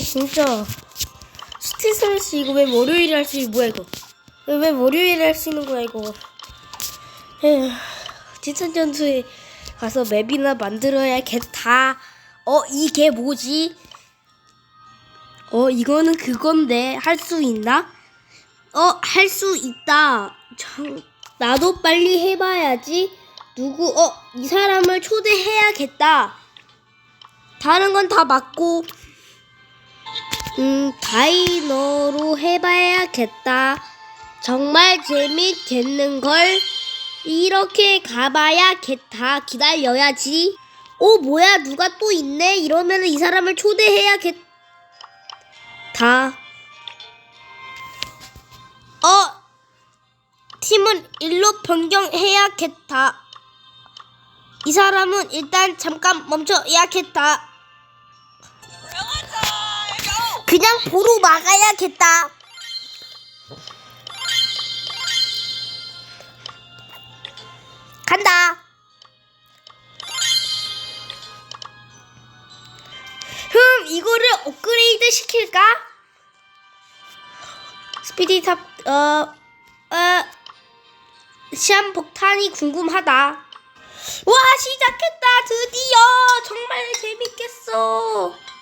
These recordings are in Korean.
진짜. 스트레스 이거 왜 월요일에 할 수 있는 뭐야 이거. 왜, 왜 월요일에 할 수 있는 거야 이거. 에휴 지천 전투에 가서 맵이나 만들어야겠다 어 이게 뭐지? 어 이거는 그건데 할 수 있나? 어 할 수 있다. 참, 나도 빨리 해봐야지. 누구 어 이 사람을 초대해야겠다. 다른 건 다 맞고 음, 다이너로 해봐야겠다. 정말 재밌겠는걸? 이렇게 가봐야겠다. 기다려야지. 오, 뭐야, 누가 또 있네? 이러면 이 사람을 초대해야겠다. 어, 팀은 일로 변경해야겠다. 이 사람은 일단 잠깐 멈춰야겠다. 그냥 보로 막아야겠다. 간다. 흠, 이거를 업그레이드 시킬까? 스피디 탑, 어, 어, 시한 폭탄이 궁금하다. 와, 시작했다, 드디어! 정말 재밌겠어.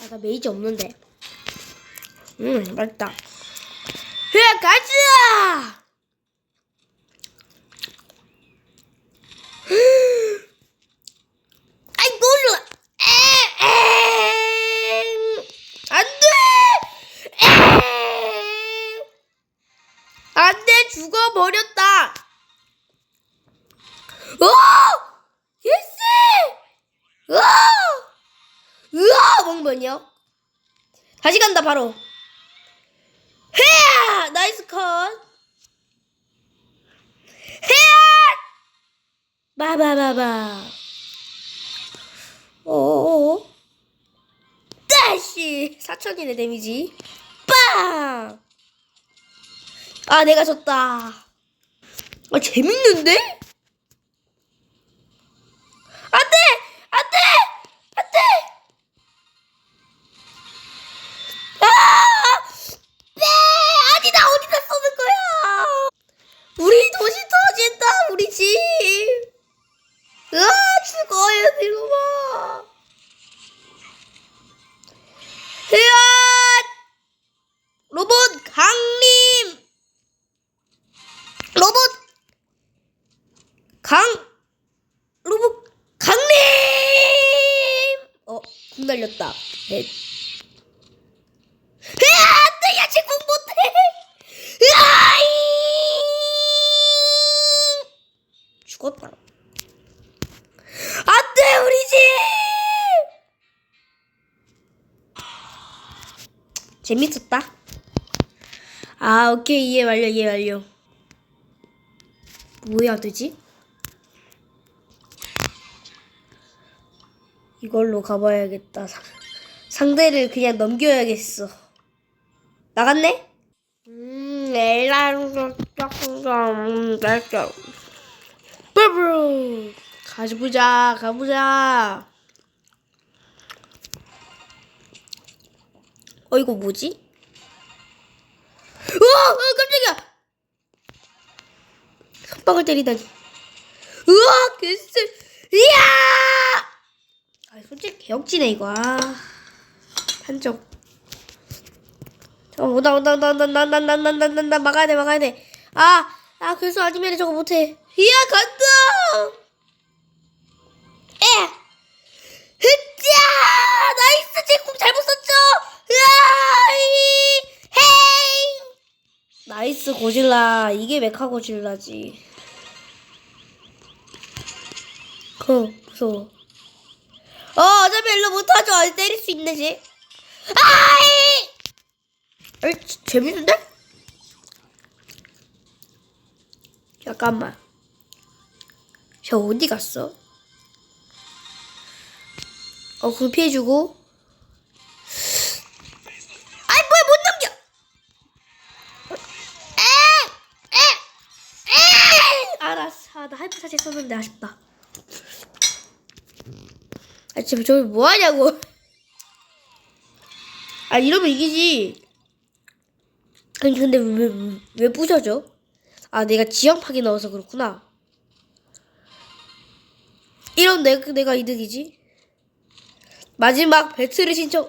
아, 나 메이지 없는데. 음, 맛있다. 야, 가자! 아이, 놀라! 에, 에, 안 돼! 에, 안 돼! 죽어버렸다! 오! 예스! 오! 으아! 멍번이요. 다시 간다, 바로. 헤야! 나이스 컷. 헤야! 바바바바. 오오오. 다시! 4천이네, 데미지. 빵! 아, 내가 졌다. 아, 재밌는데? 으아! 로봇 강림. 로봇 강 로봇 강림. 어, 궁 날렸다. 넷. 재밌었다. 아, 오케이. 이해 완료, 이해 완료. 뭐 해야 되지? 이걸로 가봐야겠다. 상- 상대를 그냥 넘겨야겠어. 나갔네? 음, 엘라는 조금 날짜. 가보자, 가보자. 어 이거 뭐지? 으아! 어, 깜짝이야! 선빵을 때리다니. 으아! 개쎄! 이야! 아, 솔직히 개역지네, 이거. 아. 한쪽. 잠깐, 오다, 오다, 오다, 오다, 나, 나, 나, 나, 나, 나, 나, 막아야 돼, 막아야 돼. 아! 아, 그래서 아니면 저거 못해. 이야, 간다! 에! 흡자! 나이스! 제공 잘못 썼죠? 으아이! 헤이! 나이스, 고질라. 이게 메카 고질라지. 그, 무서워. 어, 어차피 일로 못하죠. 아직 때릴 수 있네, 지 아이! 에이, 지- 재밌는데? 잠깐만. 저 어디 갔어? 어, 그 피해주고. 아이, 뭐야, 못 넘겨! 알았어. 아, 나 하이퍼 사실 썼는데 아쉽다. 아 지금 저기 뭐 하냐고. 아 이러면 이기지. 아니 근데 왜, 왜, 왜 부셔져? 아 내가 지형 파기 넣어서 그렇구나. 이런 내, 내가 이득이지. 마지막 배틀을 신청.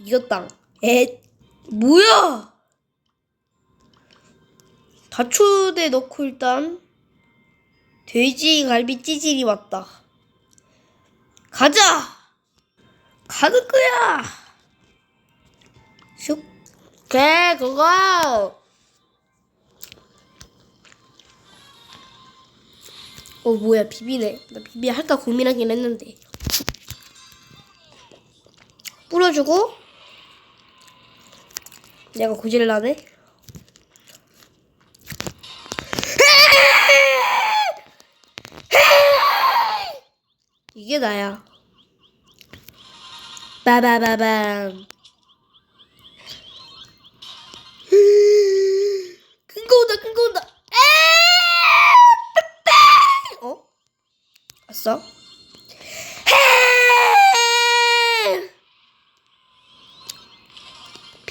이겼당. 에 뭐야? 다초대 넣고 일단 돼지 갈비 찌질이 왔다. 가자. 가는 거야. 슉. 오케이 그거. 어 뭐야 비비네. 나 비비 할까 고민하긴 했는데. 뿌려주고 내가 고질라네. 이게 나야. 빠바바밤. 큰거 온다, 큰 거 온다. 어? 왔어?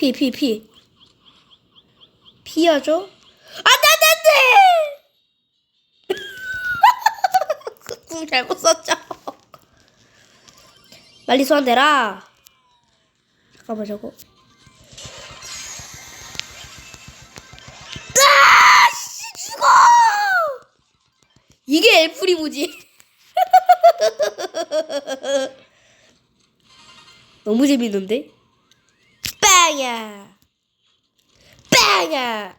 피, 피, 피. 피하죠? 안 돼, 안 돼, 안 돼! 궁 잘못 썼죠? 빨리 소환되라. 잠깐만, 저거. 아! 씨, 죽어! 이게 엘프리모지. 너무 재밌는데? 빵야! 빵야!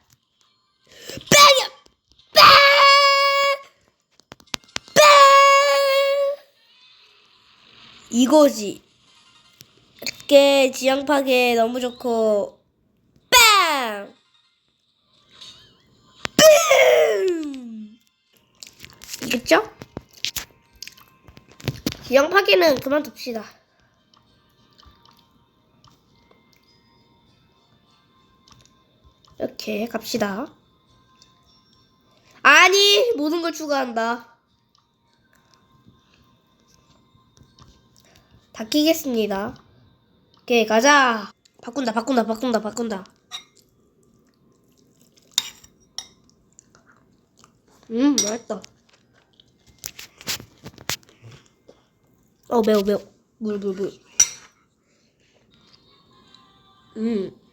빵야! 빵! 빵! 이거지. 이렇게 지형 파괴 너무 좋고 빵! 뿜! 이겼죠? 지형 파괴는 그만둡시다. 이렇게 갑시다. 아니, 모든 걸 추가한다. 다 끼겠습니다. 오케이, 가자. 바꾼다, 바꾼다, 바꾼다, 바꾼다. 음, 맛있다. 어, 매워, 매워. 물, 물, 물. 음.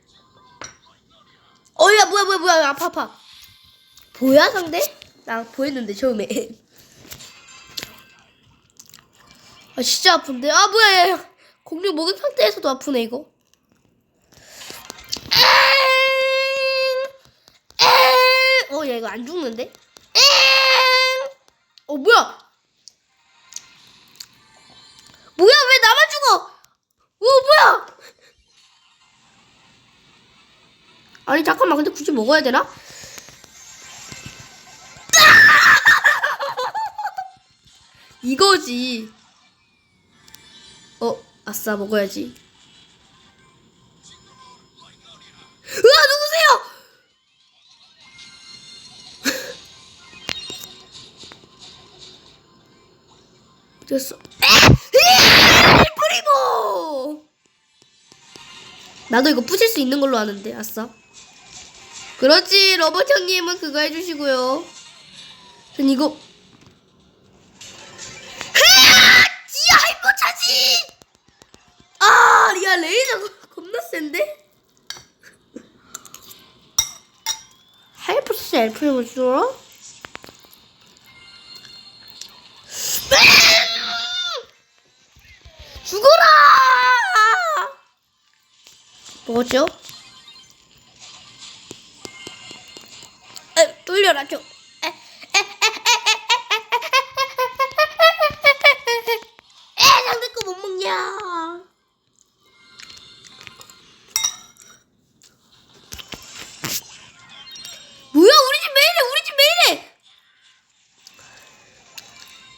어야 뭐야 뭐야 뭐야. 아파 아파. 보야 상대? 나 보였는데 처음에. 아 진짜 아픈데? 아 뭐야. 공룡 먹은 상태에서도 아프네 이거. 어야 이거 안 죽는데? 어 뭐야? 뭐야 왜 나만 죽어? 오 뭐야 아니 잠깐만 근데 굳이 먹어야 되나? 이거지. 어, 아싸 먹어야지. 으아 누구세요? 됐어. 에! 프리모! 나도 이거 부실 수 있는 걸로 아는데, 아싸. 그렇지, 로봇 형님은 그거 해주시고요. 전 이거. 헤아! 지하 할거 차지! 아, 야, 레이저가 겁나 센데? 하이퍼스 엘프를 줄어? 죽어라! 뭐죠? 돌려라 줘. 에 상대 거못 먹냐? 뭐야 우리 집 매일해 우리 집 매일해.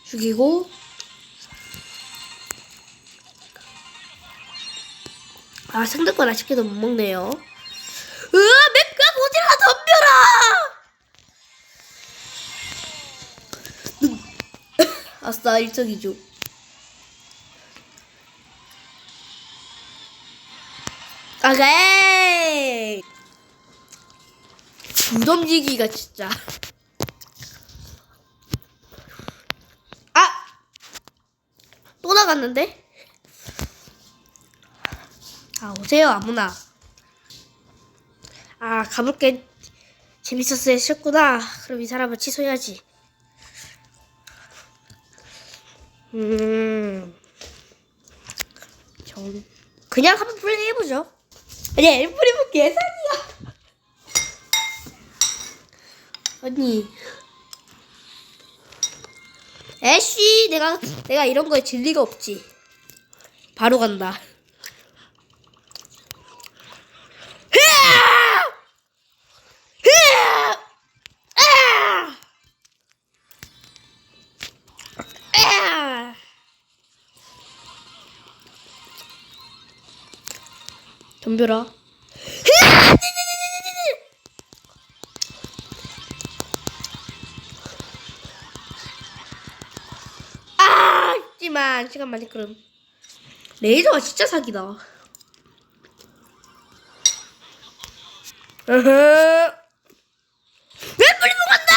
죽이고 아 상대 건 아쉽게도 못 먹네요. 아싸 일석이조. 오케이! 무덤지기가 진짜. 아! 또 나갔는데? 아 오세요 아무나. 아 가볼게. 재밌었어요 싫구나. 그럼 이 사람을 취소해야지. 음. 정, 그냥 한번 플레이 해보죠. 아니, 엘프리브 계산이야. 아니. 애쉬, 내가, 내가 이런 거에 질 리가 없지. 바로 간다. 아! 덤벼라. 아, 있지만 시간 많이 그럼. 레이저가 진짜 사기다. 으흐. 왜 뿌리고 간다!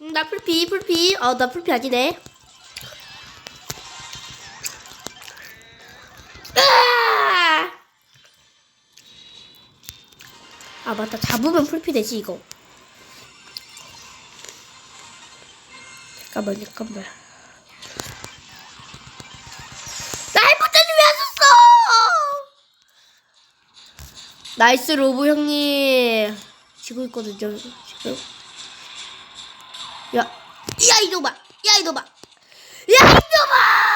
음, 나 풀피, 풀피. 어, 나 풀피 아니네. 아! 아, 맞다. 잡으면 풀피 되지, 이거. 잠깐만, 잠깐만. 날 썼어? 나이스 로브 형님. 지고 있거든요, 지금. 야, 야, 이놈아! 야, 이놈아! 야, 이놈아!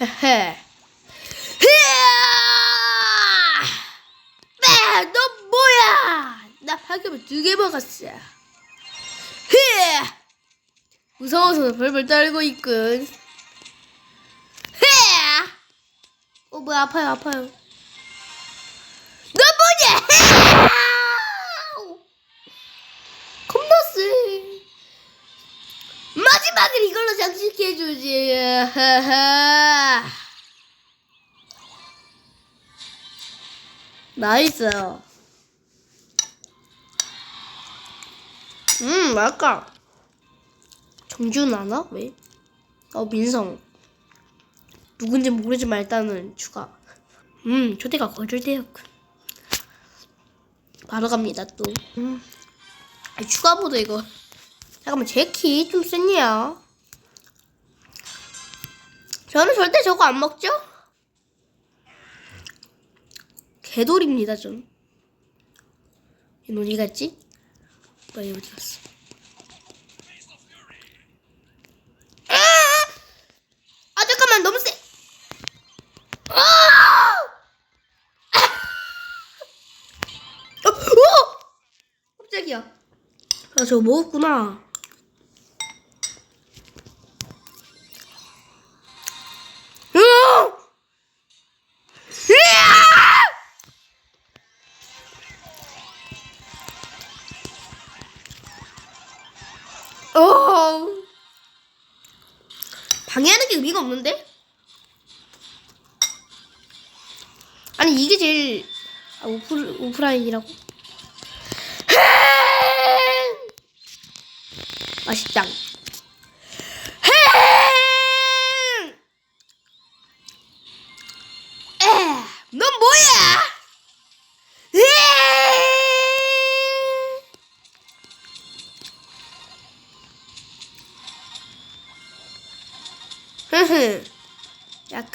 헤헤. 네, 너 뭐야? 나 방금 두개 먹었어. 흐! 무서워서 벌벌 떨고 있군. 흐! 어, 뭐야, 아파요, 아파요. 너 뭐냐? 흐! 겁나 세. 마지막을 이걸로 장식해주지. 하하. 나이스. 음, 아까 정준 아나? 왜? 어, 민성. 누군지 모르지만 일단은 추가. 음, 초대가 거절되었군. 바로 갑니다, 또. 음. 아니, 추가 보드 이거. 잠깐만, 제키 좀 센이야. 저는 절대 저거 안 먹죠? 개돌입니다, 전. 얘는 어디 갔지? 얘 어디 갔어? 아! 아, 잠깐만, 너무 세. 아! 어, 어! 깜짝이야. 아, 저거 먹었구나. 방해하는 게 의미가 없는데? 아니 이게 제일 아, 오프 오프라인이라고? 맛있짱.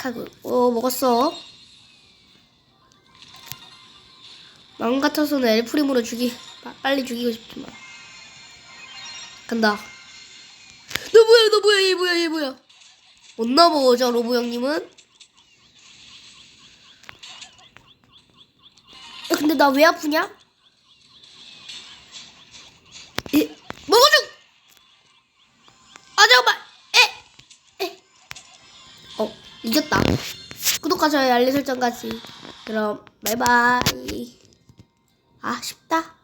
약하고. 오, 먹었어. 마음 같아서는 엘프림으로 죽이, 빠- 빨리 죽이고 싶지만. 간다. 너 뭐야, 너 뭐야, 얘 뭐야, 얘 뭐야. 못 넘어오죠, 로보 형님은? 야, 근데 나 왜 아프냐? 구독과 좋아요, 알림 설정까지. 그럼, 바이바이. 아, 쉽다.